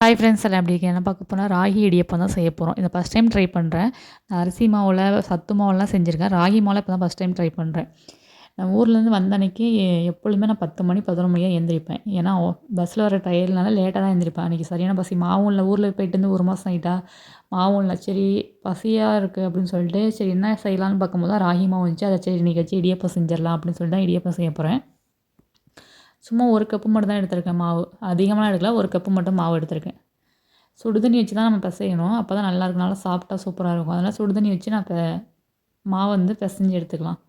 Hi friends எல்லாம் எப்படி இருக்கீங்க? என்ன பார்க்க போனால் ராகி இடியப்பம் தான் செய்ய போகிறோம் இதை ஃபஸ்ட் டைம் ட்ரை பண்ணுறேன் நான் அரிசி மாவில் சத்து மாவுலாம் செஞ்சுருக்கேன். ராகி மாவில் இப்போ தான் ஃபஸ்ட் டைம் ட்ரை பண்ணுறேன் நான் ஊர்லேருந்து வந்த அன்றைக்கி எப்பொழுதுமே நான் பத்து மணி பதினொரு மணியாக எழுந்திரிப்பேன் ஏன்னா பஸ்ஸில் வர டயர்னால லேட்டாக தான் எழுந்திரிப்பேன் அன்றைக்கி சரியான பசி. மாவும் இல்லை ஊரில் போயிட்டு வந்து ஒரு மாதம் ஆகிட்டா மாவும் இல்லை சரி பசியாக இருக்குது அப்படின்னு சொல்லிட்டு சரி என்ன செய்யலான்னு பார்க்கும்போது ராகி மாவு வந்துச்சு. அதை சரி இன்றைக்கி வச்சு இடியப்பம் செஞ்சிடலாம் அப்படின்னு சொல்லிட்டு தான் இடியப்பம் செய்ய போகிறேன் சும்மா ஒரு கப்பு மட்டும் தான் எடுத்திருக்கேன் மாவு. அதிகமாக எடுக்கல ஒரு கப்பு மட்டும் மாவு எடுத்திருக்கேன். சுடுதண்ணி வச்சு தான் நம்ம பிசையணும். அப்போ தான் நல்லாயிருக்கும் நல்லா சூப்பராக இருக்கும். அதனால் சுடுதண்ணி வச்சு நான் இப்போ மாவு வந்து பிசைஞ்சு எடுத்துக்கலாம்.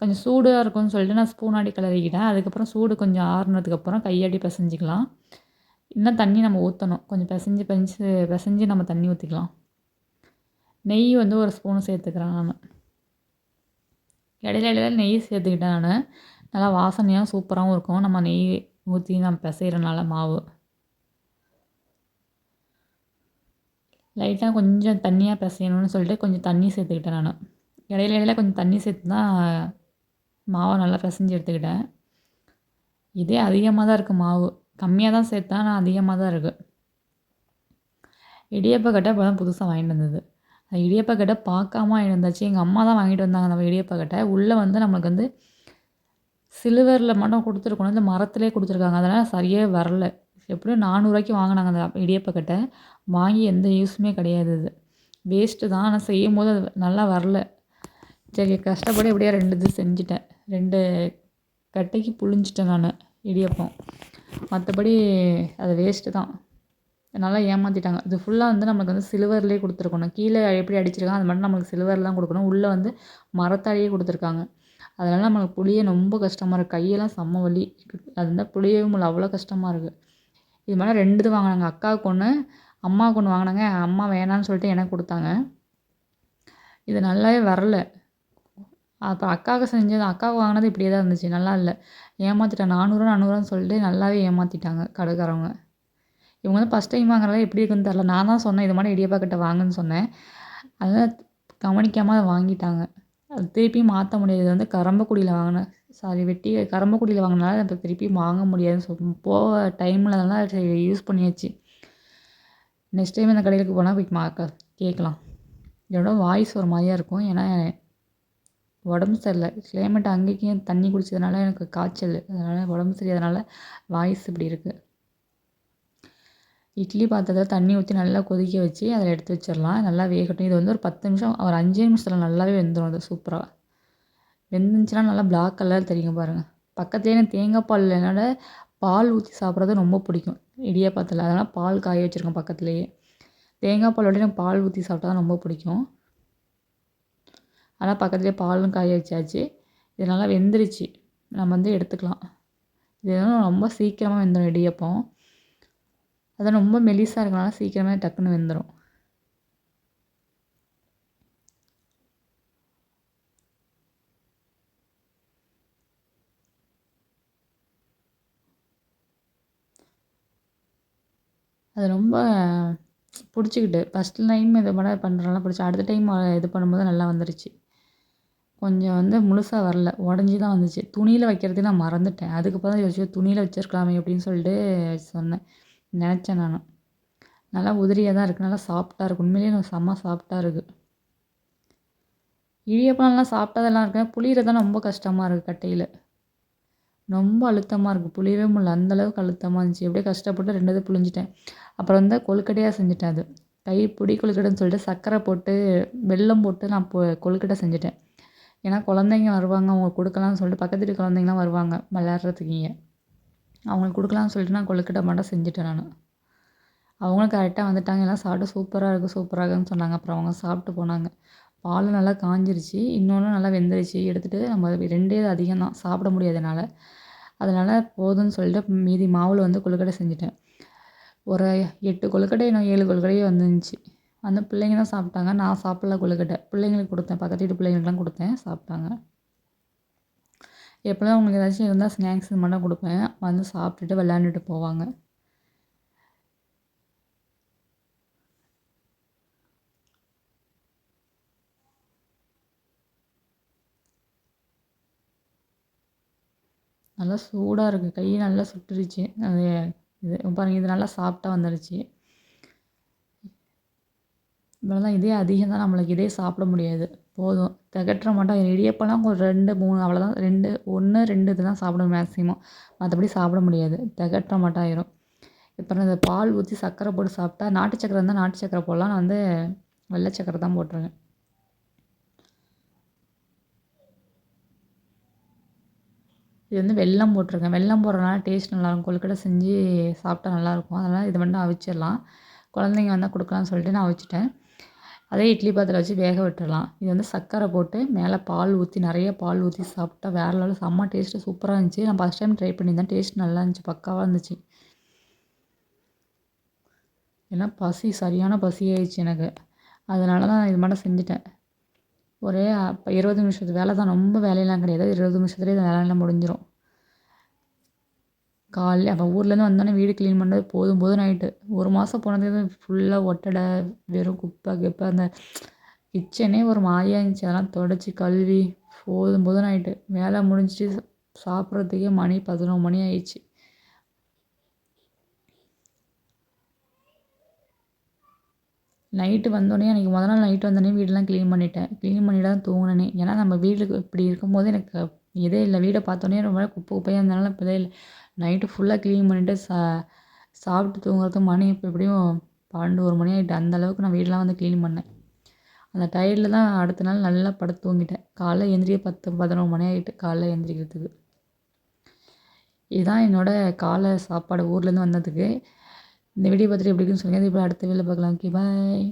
கொஞ்சம் சூடாக இருக்கும்னு சொல்லிட்டு நான் ஸ்பூனாடி கிளறிக்கிட்டேன் அதுக்கப்புறம் சூடு கொஞ்சம் ஆறுனதுக்கப்புறம் கையாடி பிசைஞ்சிக்கலாம். இன்னும் தண்ணி நம்ம ஊற்றணும் கொஞ்சம் பிசைஞ்சு பிசைஞ்சு பிசைஞ்சு நம்ம தண்ணி ஊற்றிக்கலாம் நெய் வந்து ஒரு ஸ்பூனு சேர்த்துக்கிறேன் நான். இடையில இடையில நெய் சேர்த்துக்கிட்டேன் நான். நல்லா வாசனையாக சூப்பராகவும் இருக்கும். நம்ம நெய் ஊற்றி நம்ம பிசைகிறனால மாவு. லைட்டாக கொஞ்சம் தண்ணியாக பிசையணும்னு சொல்லிட்டு கொஞ்சம் தண்ணி சேர்த்துக்கிட்டேன் நான். இடையில இடையில கொஞ்சம் தண்ணி சேர்த்து தான் மாவை நல்லா பிசைஞ்சு எடுத்துக்கிட்டேன். இதே அதிகமாக தான் இருக்குது மாவு. கம்மியாக தான் சேர்த்தா ஆனால் அதிகமாக தான் இருக்குது இடியப்பக்கட்டை இப்போ தான் புதுசாக வாங்கிட்டு வந்தது. அந்த இடியப்பக்கட்டை பார்க்காம வாங்கிட்டு வந்தாச்சு. எங்கள் அம்மா தான் வாங்கிட்டு வந்தாங்க நம்ம இடியப்பக்கட்டை உள்ளே வந்து நம்மளுக்கு வந்து சில்வரில் மட்டும் கொடுத்துருக்கணும் இந்த மரத்துலேயே கொடுத்துருக்காங்க. அதனால் சரியே வரல. எப்படியும் நானூறுரூவாய்க்கு வாங்கினாங்க அந்த இடியப்பக்கட்டை வாங்கி எந்த யூஸுமே கிடையாது அது. வேஸ்ட்டு தான். ஆனால் செய்யும் போது அது நல்லா வரல. சரி கஷ்டப்படி எப்படியா ரெண்டு இது செஞ்சுட்டேன். ரெண்டு கட்டைக்கு புழிஞ்சிட்டேன் நான் இடியப்பம். மற்றபடி அது வேஸ்ட்டு தான். நல்லா ஏமாற்றிட்டாங்க இது ஃபுல்லாக வந்து நம்மளுக்கு வந்து சில்வர்லேயே கொடுத்துருக்கணும். கீழே எப்படி அடிச்சிருக்காங்க அது மட்டும் நம்மளுக்கு சிலுவர்லாம் கொடுக்கணும். உள்ளே வந்து மரத்தாலேயே கொடுத்துருக்காங்க. அதனால் நம்மளுக்கு புளிய ரொம்ப கஷ்டமாக இருக்குது கையெல்லாம் செம்ம வலி அது இருந்தால் புளியவே முடியல அவ்வளோ கஷ்டமாக இருக்குது இது மாதிரி ரெண்டு இது வாங்கினாங்க. அக்காவுக்கு ஒன்று அம்மாவுக்கு ஒன்று வாங்கினாங்க. அம்மா வேணான்னு சொல்லிட்டு எனக்கு கொடுத்தாங்க. இது நல்லாவே வரல. அப்புறம் அக்காவுக்கு செஞ்சது அக்காவுக்கு வாங்கினது இப்படியே தான் இருந்துச்சு. நல்லா இல்லை. ஏமாற்றிட்டேன் நானூறு நானூறுன்னு சொல்லிட்டு நல்லாவே ஏமாற்றிட்டாங்க கடைக்காரவங்க. இவங்க வந்து ஃபஸ்ட் டைம் வாங்குறதா எப்படி இருக்குன்னு தெரில நான் தான் சொன்னேன் இது மாதிரி இடியப்பா கிட்ட வாங்குன்னு சொன்னேன். அதனால் கவனிக்காமல் அதை வாங்கிட்டாங்க. அது திருப்பியும் மாற்ற முடியாது. இது வந்து கரம்பக்குடியில் வாங்கினேன் சாரி வெட்டி கரம்பக்குடியில் வாங்கினால இப்போ திருப்பி வாங்க முடியாதுன்னு சொல் போக டைமில் அதெல்லாம் சரி யூஸ் பண்ணியாச்சு. நெக்ஸ்ட் டைம் இந்த கடைகளுக்கு போனால் போய் மா கேட்கலாம். இதோட வாய்ஸ் ஒரு மாதிரியாக இருக்கும். ஏன்னா உடம்பு சரியில்லை. கிளைமேட் அங்கேயும் தண்ணி குடித்ததுனால எனக்கு காய்ச்சல். அதனால் உடம்பு சரியாதனால வாய்ஸ் இப்படி இருக்குது இட்லி பாத்திரத்தில் தண்ணி ஊற்றி நல்லா கொதிக்க வச்சு அதில் எடுத்து வச்சிடலாம். நல்லா வேகட்டும். இது வந்து ஒரு பத்து நிமிஷம் ஒரு அஞ்சு நிமிஷத்தில் நல்லாவே வெந்துடும் அது சூப்பராக வெந்துச்சுன்னா நல்லா பிளாக் கலர் தெரியும் பாருங்கள் பக்கத்துலேயே எனக்கு தேங்காய் பால் என்னோட பால் ஊற்றி சாப்பிட்றது ரொம்ப பிடிக்கும். இடியாப்பத்தில். அதனால் பால் காய வச்சுருக்கேன் பக்கத்துலேயே. தேங்காய் பாலோட எனக்கு பால் ஊற்றி சாப்பிட்டா தான் ரொம்ப பிடிக்கும். ஆனால் பக்கத்துலேயே பாலும் காய வச்சாச்சு. இது நல்லா வெந்துருச்சு. நம்ம வந்து எடுத்துக்கலாம். இது ரொம்ப சீக்கிரமாக வெந்துடும் இடியப்பம். அதான் ரொம்ப மெலிசாக இருக்கனால சீக்கிரமே டக்குன்னு வெந்துடும் அது ரொம்ப பிடிச்சிக்கிட்டு ஃபஸ்ட் டைம் இது பண்ண பண்ணுறனால பிடிச்சி அடுத்த டைம் இது பண்ணும்போது நல்லா வந்துருச்சு. கொஞ்சம் வந்து முழுசாக வரல உடஞ்சி தான் வந்துச்சு. துணியில் வைக்கிறதே நான் மறந்துட்டேன். அதுக்கப்புறம் தான் யோசிச்சு துணியில் வச்சுருக்கலாமே அப்படின்னு சொல்லிட்டு சொன்னேன். நினச்சேன் நான். நல்லா உதிரியாக தான் இருக்குது நல்லா சாஃப்டாக இருக்குது உண்மையிலேயே செம்ம சாஃப்டாக இருக்குது இடியப்பம் சாப்பிட்டதெல்லாம் இருக்கேன் புளியிறது தான் ரொம்ப கஷ்டமாக இருக்குது கட்டையில். ரொம்ப அழுத்தமாக இருக்குது புளியவே முடியல. அந்தளவுக்கு அழுத்தமாக இருந்துச்சு. எப்படியே கஷ்டப்பட்டு ரெண்டு இது புழிஞ்சிட்டேன். அப்புறம் வந்து கொழுக்கட்டையாக செஞ்சுட்டேன் அது. கை பொடி கொழுக்கட்டைன்னு சொல்லிட்டு சர்க்கரை போட்டு வெல்லம் போட்டு நான் பொ கொழுக்கட்டை செஞ்சுட்டேன். ஏன்னா குழந்தைங்க வருவாங்க. அவங்க கொடுக்கலாம்னு சொல்லிட்டு பக்கத்து வீட்டு குழந்தைங்களாம் வருவாங்க. விளையாடுறதுக்கு இங்கே. அவங்களுக்கு கொடுக்கலாம்னு சொல்லிட்டு நான் கொழுக்கட்டை மட்டும் செஞ்சுட்டேன் நான். அவங்களும் கரெக்டாக வந்துட்டாங்க. எல்லாம் சாப்பிட்டு சூப்பராக இருக்குது சூப்பராக இருக்குன்னு சொன்னாங்க. அப்புறம் அவங்க சாப்பிட்டு போனாங்க. பால் நல்லா காஞ்சிருச்சு. இன்னொன்று நல்லா வெந்துருச்சு. எடுத்துகிட்டு நம்ம ரெண்டே அதிகம் தான். சாப்பிட முடியாது என்னால். அதனால் போதும்னு சொல்லிட்டு மீதி மாவில் வந்து கொழுக்கட்டை செஞ்சுட்டேன். ஒரு எட்டு கொழுக்கட்டை இன்னும் ஏழு கொழுக்கட்டையே வந்துருந்துச்சு. அந்த பிள்ளைங்க தான் சாப்பிட்டாங்க. நான் சாப்பிடல கொழுக்கட்டை. பிள்ளைங்களுக்கு கொடுத்தேன். பக்கத்து வீட்டு பிள்ளைங்களுக்குலாம் கொடுத்தேன். சாப்பிட்டாங்க. எப்போல்லாம் அவங்களுக்கு ஏதாச்சும் இருந்தால் ஸ்நாக்ஸ் இது மட்டும் கொடுப்பேன். வந்து சாப்பிட்டுட்டு விளாண்டுட்டு போவாங்க. நல்லா சூடாக இருக்குது கை நல்லா சுட்டுருச்சு. அது இது பாருங்கள் இது நல்லா சாப்பிட்டா வந்துடுச்சு இவ்வளோதான் இதே அதிகம் தான் நம்மளுக்கு. இதே சாப்பிட முடியாது. போதும். திகட்டுற மாட்டோம். இடியப்பெல்லாம் ஒரு ரெண்டு மூணு அவ்வளோதான் ரெண்டு ஒன்று ரெண்டு இது தான் சாப்பிடுவேன் மேக்ஸிமம் மற்றபடி சாப்பிட முடியாது. திகட்டுற மாட்டோம் ஆயிரும். இப்போ இந்த பால் ஊற்றி சர்க்கரை போட்டு சாப்பிட்டா நாட்டு சக்கரை இருந்தால் நாட்டு சக்கரை போடலாம். நான் வந்து வெள்ளை சக்கரை தான் போட்டிருக்கேன். இது வந்து வெல்லம் போட்டிருக்கேன். வெல்லம் போடுறதுனால டேஸ்ட் நல்லாயிருக்கும் கொழுக்கட்டை செஞ்சு சாப்பிட்டா நல்லாயிருக்கும் அதனால் இது மட்டும் அவிச்சிடலாம். குழந்தைங்க வந்தால் கொடுக்கலான்னு சொல்லிட்டு நான் அவிச்சிட்டேன். அதே இட்லி பாத்திரம் வச்சு வேக விட்டுடலாம் இது வந்து சர்க்கரை போட்டு மேலே பால் ஊற்றி நிறைய பால் ஊற்றி சாப்பிட்டா வேறு லெவலில் செம்ம டேஸ்ட்டு சூப்பராக இருந்துச்சு. நான் ஃபஸ்ட் டைம் ட்ரை பண்ணியிருந்தேன். டேஸ்ட் நல்லா இருந்துச்சு. பக்காவாக இருந்துச்சு. ஏன்னா பசி சரியான பசி ஆயிடுச்சு எனக்கு. அதனால தான் இது மட்டும் செஞ்சுட்டேன். ஒரே இப்போ இருபது நிமிஷத்து வேலை தான் ரொம்ப வேலையெல்லாம் கிடையாது. இருபது நிமிஷத்துலேயே இந்த வேலையெல்லாம் முடிஞ்சிடும் காலைல அப்போ ஊர்லேருந்து வந்தோடனே வீடு க்ளீன் பண்ணுறது போதும் போதும் ஆகிட்டு ஒரு மாதம் போனது ஃபுல்லாக ஒட்டடை வெறும் குப்பை கிப்பை அந்த கிச்சனே ஒரு மாதிரியாக இருந்துச்சு. அதெல்லாம் தொடச்சி கழுவி போதும் போதும் ஆகிட்டு வேலை முடிஞ்சிட்டு சாப்பிட்றதுக்கே மணி பதினொரு மணி ஆயிடுச்சு. நைட்டு வந்தோடனே எனக்கு முதல் நாள் நைட்டு வந்தோடனே வீடெல்லாம் க்ளீன் பண்ணிட்டேன். க்ளீன் பண்ணிட்டு தான் தூங்கினேனே. ஏன்னா நம்ம வீட்டுக்கு இப்படி இருக்கும்போது எனக்கு இதே இல்லை. வீடை பார்த்தோன்னே ரொம்ப குப்பை குப்பையாக இருந்தனால இப்போதே இல்லை. நைட்டு ஃபுல்லாக க்ளீன் பண்ணிவிட்டு சா சாப்பிட்டு தூங்குறது மணி இப்போ எப்படியும் பன்னெண்டு ஒரு மணி ஆகிட்டு அந்தளவுக்கு நான் வீடெலாம் வந்து க்ளீன் பண்ணேன். அந்த டயர்டில் தான் அடுத்த நாள் நல்லா படுத்து தூங்கிட்டேன். காலைல எழுந்திரிக்க பத்து பதினொரு மணி ஆகிட்டு காலைல எந்திரிக்கிறதுக்கு. இதுதான் என்னோடய காலை சாப்பாடு ஊர்லேருந்து வந்ததுக்கு. இந்த வீடியோ பார்த்துட்டு எப்படி இருக்குன்னு சொல்லுங்கள் இப்போ அடுத்த வீடியோவில் பார்க்கலாம். Okay bye